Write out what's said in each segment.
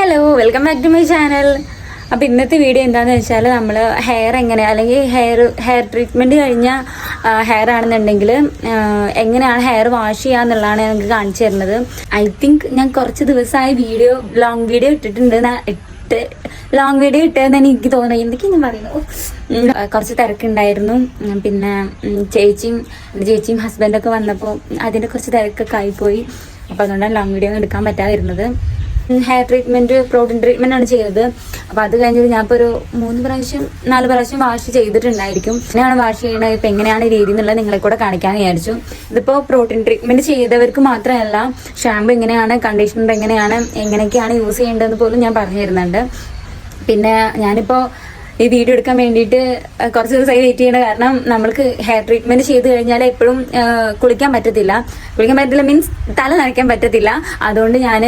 Hello welcome back to my channel അപ്പോൾ ഇന്നത്തെ video എന്താണെന്ന് വെച്ചാൽ നമ്മൾ ഹെയർ എങ്ങനെ അല്ലെങ്കിൽ ഹെയർ ഹെയർ ട്രീറ്റ്മെന്റ് കഴിഞ്ഞ ഹെയർ ആണെന്നുണ്ടെങ്കിൽ എങ്ങനെയാണ് ഹെയർ വാഷ് ചെയ്യുക എന്നുള്ളതാണ് ഞങ്ങൾക്ക് കാണിച്ചു തരുന്നത്. ഐ തിങ്ക് ഞാൻ കുറച്ച് ദിവസമായി വീഡിയോ ലോങ് വീഡിയോ ഇട്ടിട്ടുണ്ട്. ഇട്ട് ലോങ് വീഡിയോ ഇട്ടതെന്ന് എനിക്ക് തോന്നുന്നു. എന്തൊക്കെയാണ് ഞാൻ ആ, കുറച്ച് തിരക്കുണ്ടായിരുന്നു. പിന്നെ ചേച്ചിയും ചേച്ചിയും ഹസ്ബൻഡൊക്കെ വന്നപ്പോൾ അതിന്റെ കുറച്ച് തിരക്കൊക്കെ ആയിപ്പോയി. അപ്പോൾ അതുകൊണ്ടാണ് ലോങ് വീഡിയോ ഒന്നും എടുക്കാൻ പറ്റാതിരുന്നത് ഹെയർ ട്രീറ്റ്മെന്റ് പ്രോട്ടീൻ ട്രീറ്റ്മെന്റ് ആണ് ചെയ്തത്. അപ്പൊ അത് കഴിഞ്ഞിട്ട് ഞാൻ ഇപ്പോൾ ഒരു മൂന്ന് പ്രാവശ്യം നാല് പ്രാവശ്യം വാഷ് ചെയ്തിട്ടുണ്ടായിരിക്കും. എങ്ങനെയാണ് വാഷ് ചെയ്യണത് ഇപ്പൊ എങ്ങനെയാണ് രീതി എന്നുള്ളത് നിങ്ങളെ കൂടെ കാണിക്കാൻ വിചാരിച്ചു. ഇതിപ്പോ പ്രോട്ടീൻ ട്രീറ്റ്മെന്റ് ചെയ്തവർക്ക് മാത്രമല്ല ഷാമ്പു എങ്ങനെയാണ് കണ്ടീഷണർ എങ്ങനെയാണ് എങ്ങനെയൊക്കെയാണ് യൂസ് ചെയ്യേണ്ടതെന്ന് പോലും ഞാൻ പറഞ്ഞു തരുന്നുണ്ട്. പിന്നെ ഞാനിപ്പോ ഈ വീഡിയോ എടുക്കാൻ വേണ്ടിയിട്ട് കുറച്ച് ദിവസമായി വെയിറ്റ് ചെയ്യണ കാരണം നമ്മൾക്ക് ഹെയർ ട്രീറ്റ്മെന്റ് ചെയ്ത് കഴിഞ്ഞാൽ എപ്പോഴും കുളിക്കാൻ പറ്റത്തില്ല. കുളിക്കാൻ പറ്റത്തില്ല മീൻസ് തല നനയ്ക്കാൻ പറ്റത്തില്ല. അതുകൊണ്ട് ഞാൻ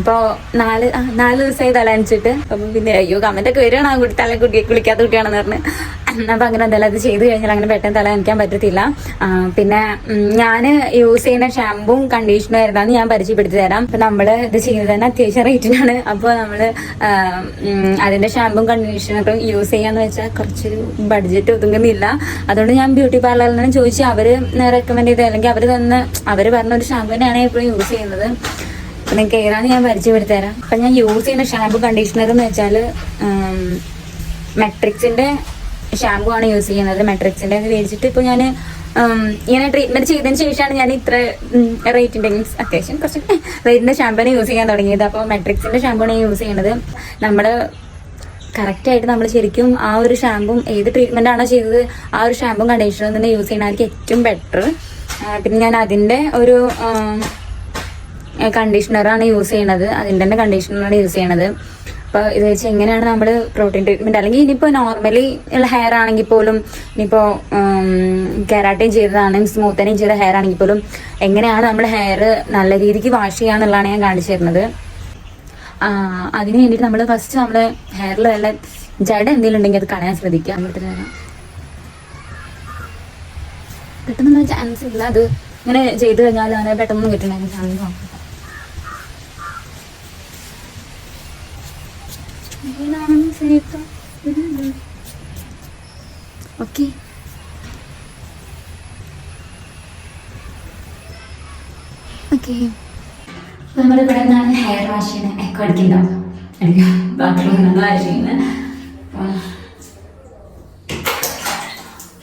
ഇപ്പോൾ നാല് നാല് ദിവസമായി തല നനച്ചിട്ട് അപ്പം പിന്നെ അയ്യോ കമന്റ് ഒക്കെ വരികയാണ്? തല കുട്ടി കുളിക്കാത്ത കുട്ടിയാണെന്ന് പറഞ്ഞ്. അപ്പം അങ്ങനെ എന്തായാലും അത് ചെയ്തു കഴിഞ്ഞാൽ അങ്ങനെ പെട്ടെന്ന് തല നനയ്ക്കാൻ പറ്റത്തില്ല. പിന്നെ ഞാൻ യൂസ് ചെയ്യുന്ന ഷാമ്പും കണ്ടീഷണർ ഏതാന്ന് ഞാൻ പരിചയപ്പെടുത്തി തരാം. അപ്പം നമ്മൾ ഇത് ചെയ്യുന്നത് തന്നെ അത്യാവശ്യം റേറ്റിനാണ് അപ്പോൾ നമ്മൾ അതിന്റെ ഷാമ്പും കണ്ടീഷണറും യൂസ് ചെയ്യാന്ന് വെച്ചാൽ കുറച്ചൊരു ബഡ്ജറ്റ് ഒതുങ്ങുന്നില്ല. അതുകൊണ്ട് ഞാൻ ബ്യൂട്ടി പാർലറിൽ നിന്ന് ചോദിച്ചു അവർ റെക്കമെൻഡ് ചെയ്ത് അല്ലെങ്കിൽ അവർ തന്ന അവർ പറഞ്ഞ ഒരു ഷാമ്പു തന്നെയാണ് എപ്പോഴും യൂസ് ചെയ്യുന്നത്. നിങ്ങൾക്ക് ഏതാന്ന് ഞാൻ പരിചയപ്പെടുത്തി തരാം. അപ്പം ഞാൻ യൂസ് ചെയ്യുന്ന ഷാമ്പു കണ്ടീഷണർ എന്ന് വെച്ചാൽ മെട്രിക്സിന്റെ ഷാമ്പു ആണ് യൂസ് ചെയ്യുന്നത് മെട്രിക്സിന്റെ അത് മേടിച്ചിട്ട് ഇപ്പൊ ഞാൻ ഇങ്ങനെ ട്രീറ്റ്മെന്റ് ചെയ്തതിന് ശേഷമാണ് ഞാൻ ഇത്ര റേറ്റിന്റെ മീൻസ് അത്യാവശ്യം കുറച്ച് റേറ്റിന്റെ ഷാമ്പുആണ് യൂസ് ചെയ്യാൻ തുടങ്ങിയത്. അപ്പോൾ മെട്രിക്സിന്റെ ഷാമ്പുമാണ് യൂസ് ചെയ്യുന്നത്. നമ്മൾ കറക്റ്റ് ആയിട്ട് നമ്മൾ ശരിക്കും ആ ഒരു ഷാമ്പും ഏത് ട്രീറ്റ്മെന്റ് ആണോ ചെയ്തത് ആ ഒരു ഷാമ്പും കണ്ടീഷണറും തന്നെ യൂസ് ചെയ്യണമായിരിക്കും ഏറ്റവും ബെറ്റർ പിന്നെ ഞാൻ അതിന്റെ ഒരു കണ്ടീഷണറാണ് യൂസ് ചെയ്യണത് അതിന്റെ തന്നെ കണ്ടീഷണറാണ് യൂസ് ചെയ്യണത് അപ്പോൾ ഇത് വെച്ച് എങ്ങനെയാണ് നമ്മൾ പ്രോട്ടീൻ ട്രീറ്റ്മെന്റ് അല്ലെങ്കിൽ ഇനിയിപ്പോൾ നോർമലി ഉള്ള ഹെയർ ആണെങ്കിൽ പോലും ഇനിയിപ്പോൾ കെരാട്ടയും ചെയ്തതാണ് സ്മൂത്തനിങ് ചെയ്ത ഹെയർ ആണെങ്കിൽ പോലും എങ്ങനെയാണ് നമ്മൾ ഹെയർ നല്ല രീതിക്ക് വാഷ് ചെയ്യാന്നുള്ളതാണ് ഞാൻ കാണിച്ചു തരുന്നത്. അതിന് വേണ്ടിയിട്ട് നമ്മൾ ഫസ്റ്റ് നമ്മൾ ഹെയറിൽ വല്ല ജട എന്തെങ്കിലും ഉണ്ടെങ്കിൽ അത് കളയാൻ ശ്രദ്ധിക്കുക. അങ്ങോട്ട് തരാം പെട്ടെന്ന് ചാൻസ് ഇല്ല. അത് ഇങ്ങനെ ചെയ്തു കഴിഞ്ഞാൽ അങ്ങനെ പെട്ടെന്ന് കിട്ടണമെങ്കിൽ ചാൻസ് നോക്കാം ഓക്കെ ഓക്കെ നമ്മളിവിടെ നിന്നാണ് ഹെയർ വാഷ് ചെയ്യുന്നത് എക്കോ അടിക്കുന്നുണ്ടോ അടിക്കാം. ബാത്റൂമിൽ നിന്ന് വാഷ് ചെയ്യുന്നത്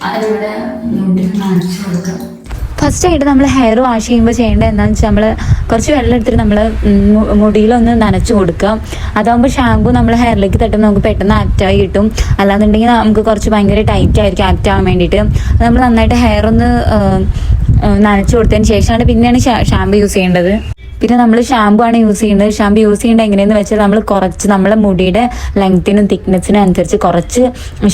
അതിവിടെ മുണ്ടിൽ നനച്ചു കൊടുക്കാം ഫസ്റ്റ് ആയിട്ട് നമ്മൾ ഹെയർ വാഷ് ചെയ്യുമ്പോൾ ചെയ്യേണ്ടത് എന്താണെന്ന് വെച്ചാൽ നമ്മൾ കുറച്ച് വെള്ളം എടുത്തിട്ട് നമ്മൾ മുടിയിലൊന്ന് നനച്ചു കൊടുക്കുക. അതാകുമ്പോൾ ഷാമ്പു നമ്മൾ ഹെയറിലേക്ക് തട്ടുമ്പോൾ നമുക്ക് പെട്ടെന്ന് ആക്റ്റായി കിട്ടും. അല്ലാന്നുണ്ടെങ്കിൽ നമുക്ക് കുറച്ച് ഭയങ്കര ടൈറ്റ് ആയിരിക്കും ആക്റ്റ് ആവാൻ വേണ്ടിയിട്ട്. നമ്മൾ നന്നായിട്ട് ഹെയർ ഒന്ന് നനച്ചു കൊടുത്തതിന് ശേഷമാണ് പിന്നെയാണ് ഷാമ്പു യൂസ് ചെയ്യേണ്ടത്. പിന്നെ നമ്മൾ ഷാമ്പു ആണ് യൂസ് ചെയ്യുന്നത്. ഷാമ്പു യൂസ് ചെയ്യേണ്ടത് എങ്ങനെയെന്ന് വെച്ചാൽ നമ്മൾ കുറച്ച് നമ്മളെ മുടിയുടെ ലെങ്ത്തിനും തിക്നെസ്സിനും അനുസരിച്ച് കുറച്ച്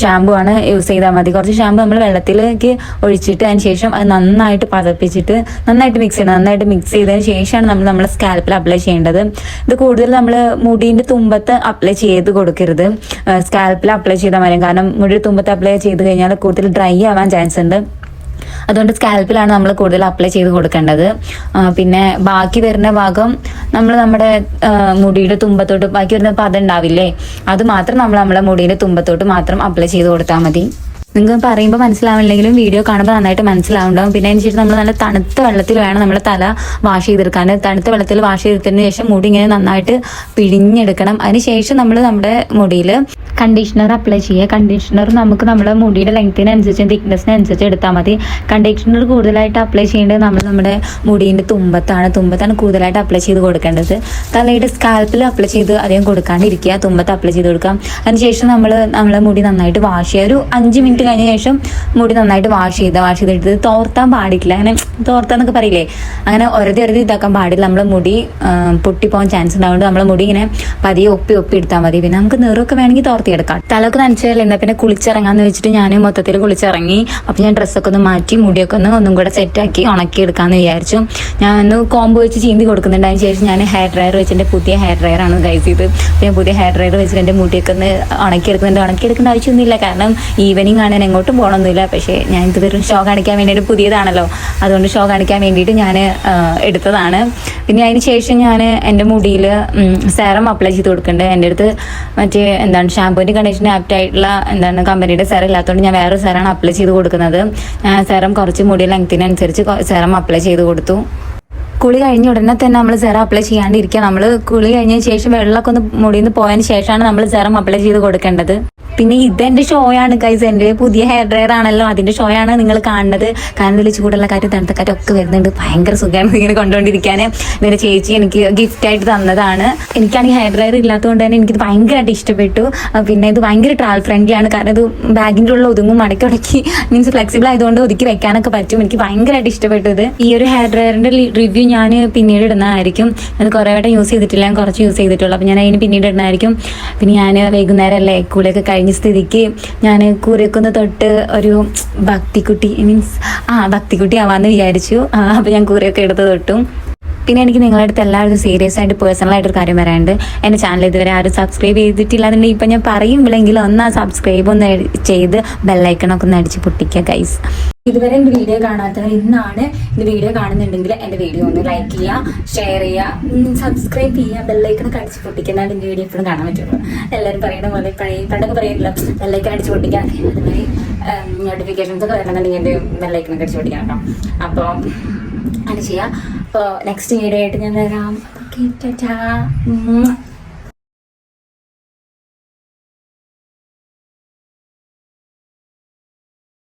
ഷാമ്പു ആണ് യൂസ് ചെയ്താൽ മതി. കുറച്ച് ഷാമ്പു നമ്മൾ വെള്ളത്തിലേക്ക് ഒഴിച്ചിട്ട് അതിന് ശേഷം അത് നന്നായിട്ട് പതപ്പിച്ചിട്ട് നന്നായിട്ട് മിക്സ് ചെയ്യണം. നന്നായിട്ട് മിക്സ് ചെയ്തതിന് ശേഷമാണ് നമ്മൾ നമ്മുടെ സ്കാൽപ്പിൽ അപ്ലൈ ചെയ്യേണ്ടത്. ഇത് കൂടുതൽ നമ്മൾ മുടീന്റെ തുമ്പത്ത് അപ്ലൈ ചെയ്ത് കൊടുക്കരുത്. സ്കാൽപ്പിൽ അപ്ലൈ ചെയ്താൽ മതി. കാരണം മുടിയുടെ തുമ്പത്ത് അപ്ലൈ ചെയ്ത് കഴിഞ്ഞാൽ കൂടുതൽ ഡ്രൈ ആവാൻ ചാൻസ് ഉണ്ട്. അതുകൊണ്ട് സ്കാൽപ്പിലാണ് നമ്മൾ കൂടുതൽ അപ്ലൈ ചെയ്ത് കൊടുക്കേണ്ടത്. പിന്നെ ബാക്കി വരുന്ന ഭാഗം നമ്മൾ നമ്മുടെ മുടിയുടെ തുമ്പത്തോട്ട് ബാക്കി വരുന്ന പതുണ്ടാവില്ലേ അത് മാത്രം നമ്മൾ നമ്മുടെ മുടിയുടെ തുമ്പത്തോട്ട് മാത്രം അപ്ലൈ ചെയ്ത് കൊടുത്താൽ മതി. നിങ്ങൾക്ക് പറയുമ്പോൾ മനസ്സിലാവില്ലെങ്കിലും വീഡിയോ കാണുമ്പോൾ നന്നായിട്ട് മനസ്സിലാവുണ്ടാവും. പിന്നെ അതിന് ശേഷം നമ്മൾ നല്ല തണുത്ത വെള്ളത്തിൽ വേണം നമ്മൾ തല വാഷ് ചെയ്തെടുക്കാൻ. തണുത്ത വെള്ളത്തിൽ വാഷ് ചെയ്തെടുത്തതിന് ശേഷം മുടി ഇങ്ങനെ നന്നായിട്ട് പിഴിഞ്ഞെടുക്കണം. അതിനുശേഷം നമ്മൾ നമ്മുടെ മുടിയിൽ കണ്ടീഷണർ അപ്ലൈ ചെയ്യുക. കണ്ടീഷണർ നമുക്ക് നമ്മുടെ മുടിയുടെ ലെങ്ത്തിനനുസരിച്ച് തിക്നെസ്സിനനുസരിച്ച് എടുത്താൽ മതി. കണ്ടീഷണർ കൂടുതലായിട്ട് അപ്ലൈ ചെയ്യേണ്ടത് നമ്മൾ നമ്മുടെ മുടീന്റെ തുമ്പത്താണ്. തുമ്പത്താണ് കൂടുതലായിട്ട് അപ്ലൈ ചെയ്ത് കൊടുക്കേണ്ടത്. തലയുടെ സ്കാൽപ്പിൽ അപ്ലൈ ചെയ്ത് അധികം കൊടുക്കാണ്ടിരിക്കുക. തുമ്പത്ത് അപ്ലൈ ചെയ്ത് കൊടുക്കാം. അതിനുശേഷം നമ്മൾ നമ്മളെ മുടി നന്നായിട്ട് വാഷ് ചെയ്യുക. ഒരു അഞ്ച് മിനിറ്റ് കഴിഞ്ഞ ശേഷം മുടി നന്നായിട്ട് വാഷ് ചെയ്ത് വാഷ് ചെയ്തെടുത്ത് തോർത്താൻ പാടില്ല അങ്ങനെ തോർത്താന്നൊക്കെ പറയില്ലേ? അങ്ങനെ ഒരതി ഒരതി ഇതാക്കാൻ പാടില്ല. നമ്മളെ മുടി പൊട്ടിപ്പോകാൻ ചാൻസ് ഉണ്ടാവുകൊണ്ട് നമ്മളെ മുടി ഇങ്ങനെ പതിയെ ഒപ്പി ഒപ്പി എടുത്താൽ മതി. പിന്നെ നമുക്ക് നിറമൊക്കെ വേണമെങ്കിൽ തോർത്തിയെടുക്കാം. തലക്ക് എന്നാ പിന്നെ കുളിച്ചിറങ്ങാന്ന് വെച്ചിട്ട് ഞാൻ മൊത്തത്തിൽ കുളിച്ചിറങ്ങി. അപ്പോൾ ഞാൻ ഡ്രസ്സൊക്കെ ഒന്ന് മാറ്റി മുടിയൊക്കെ ഒന്ന് ഒന്നും കൂടെ സെറ്റാക്കി ഉണക്കി എടുക്കാമെന്ന് വിചാരിച്ചു. ഞാൻ ഒന്ന് കോംബോ വെച്ച് ചീന്തി കൊടുക്കുന്നുണ്ട്. അതിന് ശേഷം ഞാൻ ഹെയർ ഡ്രയർ വെച്ച് എന്റെ പുതിയ ഹെയർ ഡ്രയർ ആണ് ഗൈസ് ഇത്. ഞാൻ പുതിയ ഹെയർ ഡ്രയർ വെച്ചിട്ട് എന്റെ മുടിയൊക്കെ ഒന്ന് ഉണക്കി എടുക്കുന്നുണ്ട് ഉണക്കി എടുക്കേണ്ട ആവശ്യമൊന്നുമില്ല. കാരണം ഈവനിങ് ആണ് ഞാൻ എങ്ങോട്ടും പോകണമെന്നില്ല പക്ഷേ ഞാൻ ഇത് വെറും ഷോ കാണിക്കാൻ വേണ്ടിയിട്ട് പുതിയതാണല്ലോ. അതുകൊണ്ട് ഷോ കാണിക്കാൻ വേണ്ടിയിട്ട് ഞാൻ എടുത്തതാണ്. പിന്നെ അതിന് ശേഷം ഞാൻ എന്റെ മുടിയിൽ സെറം അപ്ലൈ ചെയ്ത് കൊടുക്കുന്നുണ്ട്. എന്റെ അടുത്ത് മറ്റേ എന്താണ് ഷാമ്പൂവിന്റെ കണ്ടീഷന് ആപ്റ്റ് ആയിട്ടുള്ള എന്താണ് കമ്പനിയുടെ സെറം ഇല്ലാത്തതുകൊണ്ട് ഞാൻ വേറെ സെറാണ് അപ്ലൈ ചെയ്ത് കൊടുക്കുന്നത്. ഞാൻ സെറം കുറച്ച് മുടി ലെങ്ത്തിനനുസരിച്ച് സെറം അപ്ലൈ ചെയ്ത് കൊടുത്തു. കുളി കഴിഞ്ഞ ഉടനെ തന്നെ നമ്മൾ സെറം അപ്ലൈ ചെയ്യാണ്ടിരിക്കുക. നമ്മൾ കുളി കഴിഞ്ഞ ശേഷം വെള്ളമൊക്കെ ഒന്ന് മുടിയിൽ നിന്ന് പോയതിന് ശേഷമാണ് നമ്മൾ സെറം അപ്ലൈ ചെയ്ത് കൊടുക്കേണ്ടത്. പിന്നെ ഇതെന്റെ ഷോ ആണ് ഗൈസ് എന്റെ പുതിയ ഹെയർ ഡ്രയർ ആണല്ലോ. അതിന്റെ ഷോ ആണ് നിങ്ങൾ കാണുന്നത്. കാരണം ഇതിൽ ചൂടുള്ള കാറ്റ് തണുത്ത കാറ്റ് ഒക്കെ വരുന്നുണ്ട്. ഭയങ്കര സുഖമാണ് ഇങ്ങനെ കൊണ്ടുകൊണ്ടിരിക്കാൻ ഇതിന്റെ ചേച്ചി എനിക്ക് ഗിഫ്റ്റ് ആയിട്ട് തന്നതാണ്. എനിക്കാണെങ്കിൽ ഹെയർ ഡ്രയർ ഇല്ലാത്തതുകൊണ്ട് തന്നെ എനിക്കിത് ഭയങ്കരമായിട്ട് ഇഷ്ടപ്പെട്ടു. പിന്നെ ഇത് ഭയങ്കര ട്രാവൽ ഫ്രണ്ട്ലി ആണ്. കാരണം ഇത് ബാഗിന്റെ ഉള്ള ഒതുങ്ങും മടക്കി ഉടക്കി മീൻസ് ഫ്ലെക്സിബിൾ ആയതുകൊണ്ട് ഒതുക്കി വെക്കാനൊക്കെ പറ്റും. എനിക്ക് ഭയങ്കരമായിട്ട് ഇഷ്ടപ്പെട്ടത്. ഈ ഒരു ഹെയർ ഡ്രയറിന്റെ റിവ്യൂ ഞാൻ പിന്നീട് ഇടുന്നതായിരിക്കും. അത് കുറേ വട്ടം യൂസ് ചെയ്തിട്ടില്ല. ഞാൻ കുറച്ച് യൂസ് ചെയ്തിട്ടുള്ളൂ. അപ്പോൾ ഞാൻ അതിന് പിന്നീട് ഇടുന്നതായിരിക്കും. പിന്നെ ഞാൻ വൈകുന്നേരം അല്ലേ കൂടെയൊക്കെ കഴിഞ്ഞ സ്ഥിതിക്ക് ഞാൻ കൂരക്കുന്ന് തൊട്ട് ഒരു ഭക്തിക്കുട്ടി മീൻസ് ആ ഭക്തിക്കുട്ടി ആവാന്ന് വിചാരിച്ചു അപ്പോൾ ഞാൻ കൂരയൊക്കെ എടുത്ത് തൊട്ടും. പിന്നെ എനിക്ക് നിങ്ങളുടെ അടുത്ത് എല്ലാവരും സീരിയസ് ആയിട്ട് പേഴ്സണൽ ആയിട്ട് ഒരു കാര്യം പറയാനുണ്ട്. എന്റെ ചാനൽ ഇതുവരെ ആരും സബ്സ്ക്രൈബ് ചെയ്തിട്ടില്ല അതുകൊണ്ട് ഇപ്പം ഞാൻ പറയുമ്പോഴെങ്കിലും ഒന്ന് ആ സബ്സ്ക്രൈബ് ഒന്ന് ചെയ്ത് ബെല്ലൈക്കണൊക്കെ ഒന്ന് അടിച്ച് പൊട്ടിക്കുക ഗൈസ് ഇതുവരെ എന്റെ വീഡിയോ കാണാത്തവർ ഇന്നാണ് എന്റെ വീഡിയോ കാണുന്നുണ്ടെങ്കിൽ എന്റെ വീഡിയോ ഒന്ന് ലൈക്ക് ചെയ്യുക ഷെയർ ചെയ്യുക സബ്സ്ക്രൈബ് ചെയ്യുക ബെല്ലൈക്കണൊക്കെ അടിച്ച് പൊട്ടിക്കുന്നതാണ് എന്റെ വീഡിയോ എപ്പോഴും കാണാൻ പറ്റുള്ളൂ. എല്ലാവരും പറയുന്ന പോലെ പഴയ പണ്ടൊക്കെ പറയുന്നില്ല ബെല്ലൈക്കൺ അടിച്ച് പൊട്ടിക്കുക അതുമാതിരി നോട്ടിഫിക്കേഷൻസ് ഒക്കെ വരണമെന്നുണ്ടെങ്കിൽ എന്റെ ബെല്ലൈക്കണൊക്കെ അടിച്ച് പൊട്ടിക്കണം കേട്ടോ. അപ്പോൾ അത് ചെയ്യാം. അപ്പോൾ നെക്സ്റ്റ് വീഡിയോ ആയിട്ട് ഞാൻ വരാം. ഓക്കെ ടാറ്റാ